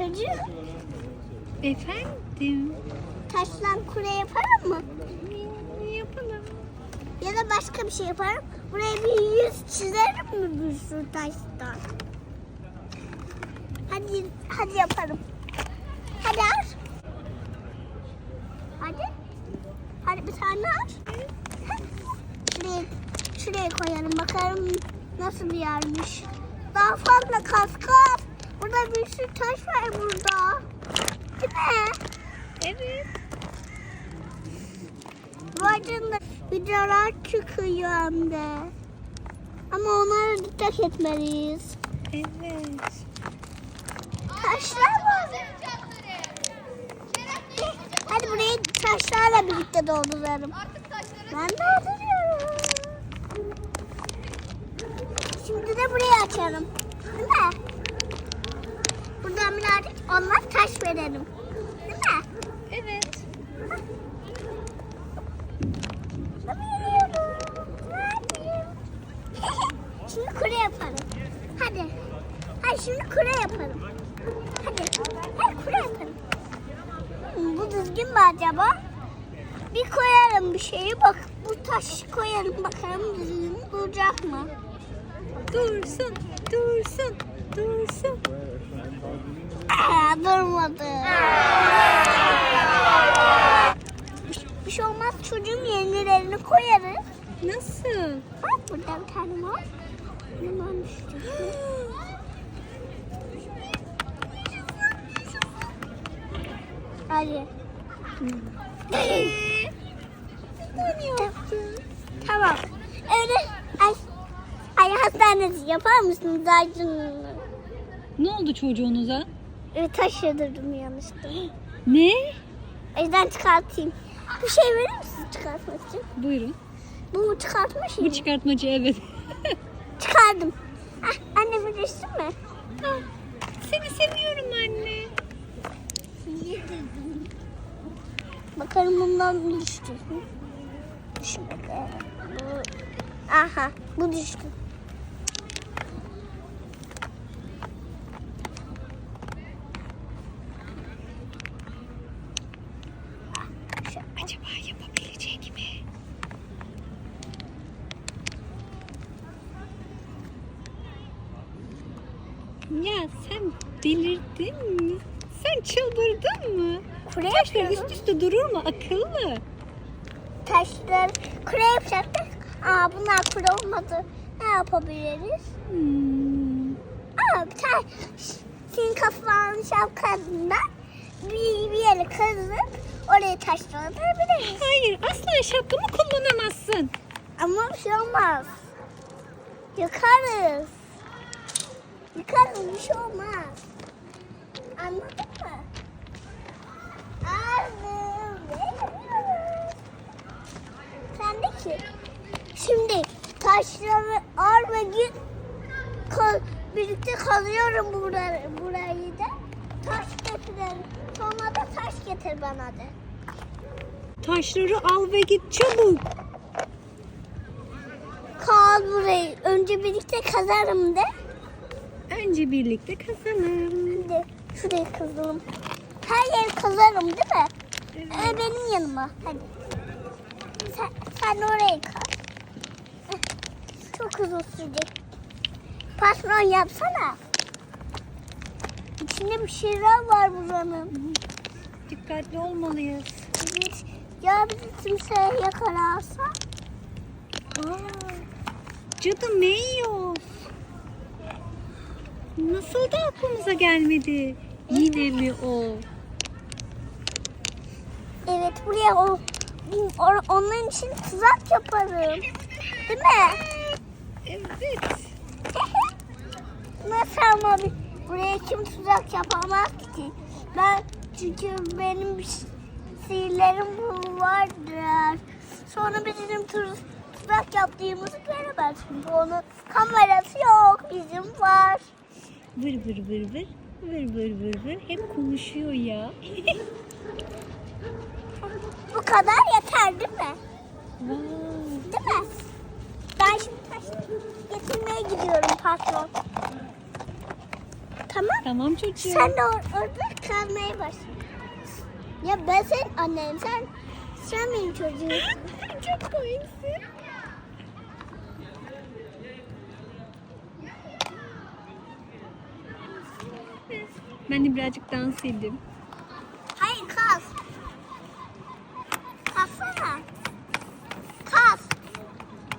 Çocuğum Efendim. taşlan kule yaparım mı? Yapalım? Ya da başka bir şey yaparım. Buraya bir yüz çizerim mi bir sürü taştan? Hadi, hadi yaparım. Hadi ar. Hadi. Hadi bir tane ar. Şuraya, şuraya koyalım bakalım nasıl bir yermiş. Daha fazla kas kas. Burada bir sürü taş var burada. Değil mi? Evet. Bacında videolar çıkıyor hem de. Ama onlara dikkat etmeliyiz. Evet. Taşlar var. Hadi burayı taşlarla birlikte dolduralım. Ben dolduruyorum. Şimdi de burayı açalım. Birazcık onlar taş verelim. Değil mi? Evet. Şimdi kule yapalım. Hadi. Hadi şimdi kule yapalım. Hadi. Hadi kule yapalım. Hmm, bu düzgün mü acaba? Bir koyalım bir şeyi. Bak bu taşı koyalım bakalım düzgün duracak mı? Dursun, dursun, dursun. Aa, durmadı. Bir- şey olmaz çocuğun yenilerini koyarız. Nasıl? Bak burada bir tane var. Ne yaptın? Tamam. Öyle ay, ay hastanesi yapar mısınız Aydın? Ne oldu çocuğunuza? Ee, taşıdırdım yanlışlıkla. Ne? O yüzden çıkartayım. Bir şey verir misin çıkartmak için? Buyurun. Bu mu çıkartmış Bu çıkartmacı evet. Çıkardım. Ah, anne bir düştün mü? Ah, Seni seviyorum anne. Bakalım bundan mı düştü? Düşmedi. Aha bu düştü. Acaba yapabilecek mi? Ya sen delirdin mi? Sen çıldırdın mı? Kule Taşlar yapıyorum. üst üste durur mu akıllı? Taşlar kule yapacaktık. Aa bunlar kule olmadı. Ne yapabiliriz? Hmm. Aa bir tane senin kafanın şapkanından bir, bir yere kazıp oraya taşlandırabiliriz. Hayır asla şapkamı kullanamazsın. Ama bir şey olmaz. Yıkarız. Yıkarız bir şey olmaz. Anladın mı? Sen de ki. Şimdi taşları al ve git. Kal, birlikte kalıyorum burayı, burayı da. Taş getirelim. Sonra da taş getir bana de. Taşları al ve git çabuk. Kal burayı. Önce birlikte kazarım de. Önce birlikte kazanalım. Şimdi şurayı kazalım. Her yeri kazarım değil mi? Ee, benim yanıma. Hadi. Sen, sen orayı kaz. Çok uzun sürecek. Patron yapsana. İçinde bir şeyler var buranın. Dikkatli olmalıyız. Biz, ya bizi kimse yakalarsa? Aa, cadı Meyyos. Nasıl da aklımıza gelmedi? Yine mi o? Evet buraya o, o- onun için tuzak yaparım. Değil mi? Evet. Nasıl ama bir- buraya kim tuzak yapamaz ki? Ben çünkü benim sihirlerim vardır. Sonra bizim tuz, tuzak yaptığımızı göremez. Çünkü onun kamerası yok. Bizim var. Vır vır vır vır. Vır vır vır vır. Hep konuşuyor ya. Bu kadar yeter değil mi? Vay. Değil mi? Ben şimdi taş getirmeye gidiyorum patron. Tamam. Tamam çocuğum. Sen de or- orada kalmaya başla. Ya ben senin annen, sen sen benim çocuğum. Çok komiksin. Ben de birazcık dans edeyim. Hayır kas. Kalsana. Kas.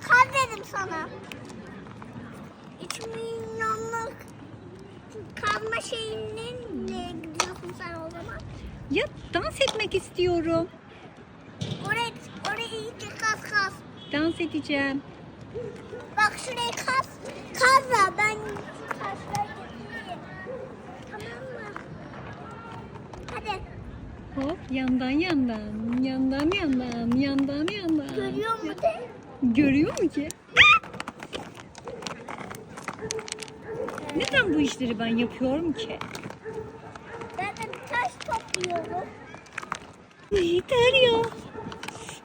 Kas dedim sana. 3 milyonluk kalma şeyinle gidiyorsun sen o zaman. Ya dans etmek istiyorum. Oraya, oraya iyice kas kas. Dans edeceğim. Bak şuraya kas. Kas da ben kaslar getireyim. Tamam mı? Hadi. Hop yandan yandan, yandan yandan, yandan yandan. Görüyor mu de? Görüyor mu ki? Neden bu işleri ben yapıyorum ki? Ben de taş topluyorum. Ay, yeter ya.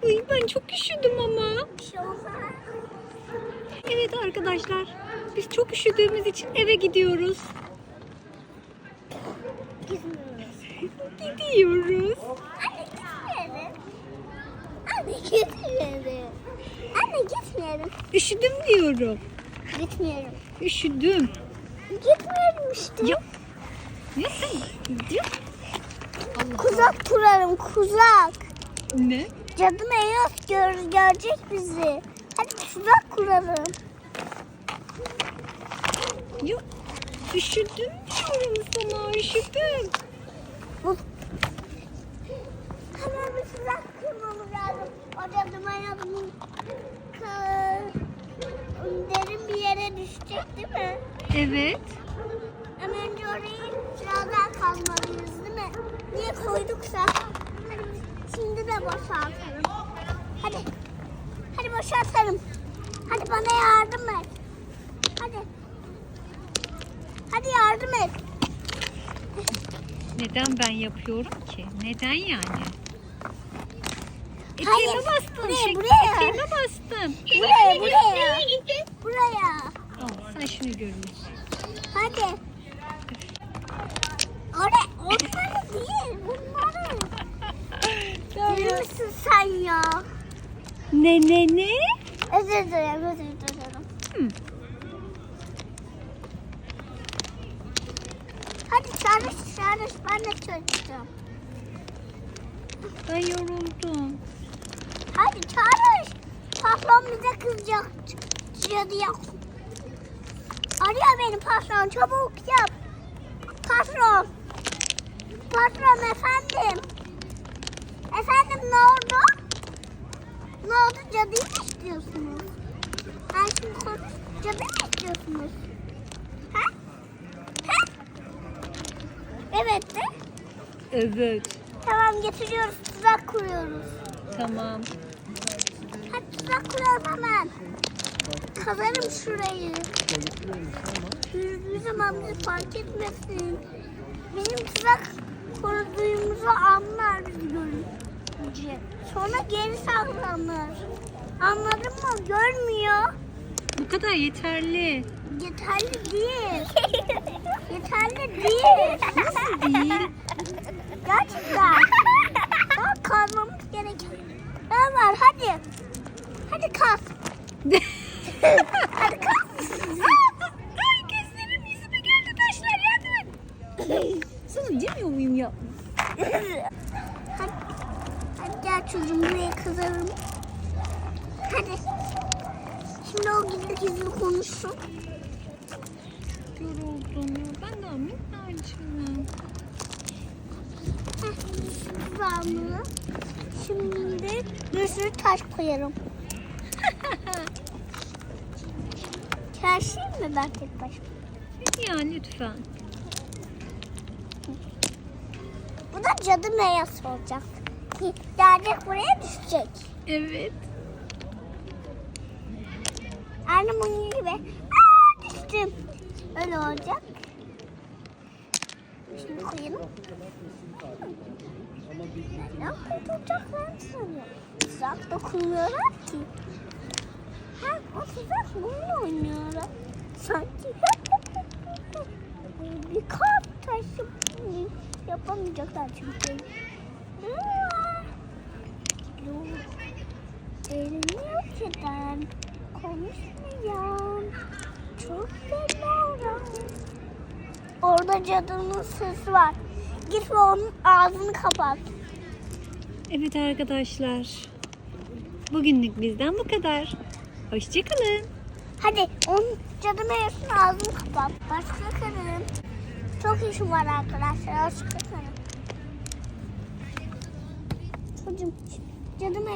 Ay, ben çok üşüdüm ama. Şey. Evet arkadaşlar, biz çok üşüdüğümüz için eve gidiyoruz. Gidiyoruz. Anne gitmeyelim. Anne gitmeyelim. Anne gitmeyelim. Üşüdüm diyorum. Gitmeyelim. Üşüdüm. Gitmeyelim işte. Ya. Allah Kuzak kurarım kuzak. Ne? Cadı Meyos gör, görecek bizi. Hadi tuzak kuralım. Ya üşüdüm diyorum sana üşüdüm. Bu... Tuzak kurmamız lazım. Derin bir yere düşecek değil mi? Evet. Ama önce orayı biraz daha kazmalıyız değil mi? Niye koyduksa. Hadi şimdi de boşaltalım. Hadi. Hadi boşaltalım. Hadi bana yardım et. Hadi. Hadi yardım et. Neden ben yapıyorum ki? Neden yani? Hayır, Eteğime bastın. buraya, şey- buraya. Eteğime bastın. Buraya, buraya. Buraya. Al sen şunu görürsün. Hadi. Oraya, onları değil, bunları. Deli misin sen ya? Ne ne ne? Özür dilerim, özür dilerim. Hı. Hadi çalış, çalış. Ben de çalışacağım. Ben yoruldum. Hadi çalış. Patron bize kızacak. Cadı yap. Arıyor beni patron. Çabuk yap. Patron. Patron efendim. Efendim ne oldu? Ne oldu? Cadıyı mı istiyorsunuz? Ben şimdi konuş. Cadı mı istiyorsunuz? Ha? Ha? Evet de. Evet. Tamam getiriyoruz. Tuzak kuruyoruz. Tamam. Kuralım hemen. Kazarım şurayı. Zaman bizi fark etmesin. Benim tuzak kurduğumuzu anlar bizi görünce. Sonra geri saklanır. Anladın mı? Görmüyor. Bu kadar yeterli. Yeterli değil. Yeterli değil. Nasıl değil? Gerçekten. Daha kazmamız gereken. Ne var? Hadi. Hadi kaz. Hadi kaz. Ay gözlerim yüzüme geldi taşlar yardım et. Sana demiyor muyum ya? Hadi, hadi gel çocuğum buraya kazalım. Hadi. Şimdi o gizli gizli konuşsun. Yoruldum ya. Ben daha minnacığım. Kıvamını. Şimdi bir sürü taş koyarım. Çarşıyım mı ben tek başıma? Ya lütfen. Bu da cadı meyası olacak. Gelecek buraya düşecek. Evet. Annem onun gibi. Aa, düştüm. Öyle olacak. Şimdi koyalım. Ne kurtulacaklar sanıyorum. Tuzak dokunmuyorlar ki. O tuzak bununla oynuyorlar. Sanki. bir kart taşı yapamayacaklar çünkü. Elini öteden konuşmayan çok seviyorum. Orada cadının sesi var. Git ve onun ağzını kapat. Evet arkadaşlar. Bugünlük bizden bu kadar. Hoşçakalın. Hadi onun cadı meyvesinin ağzını kapat. Başka karın. Çok işim var arkadaşlar. Başka karın. Çocuğum cadı meyvesi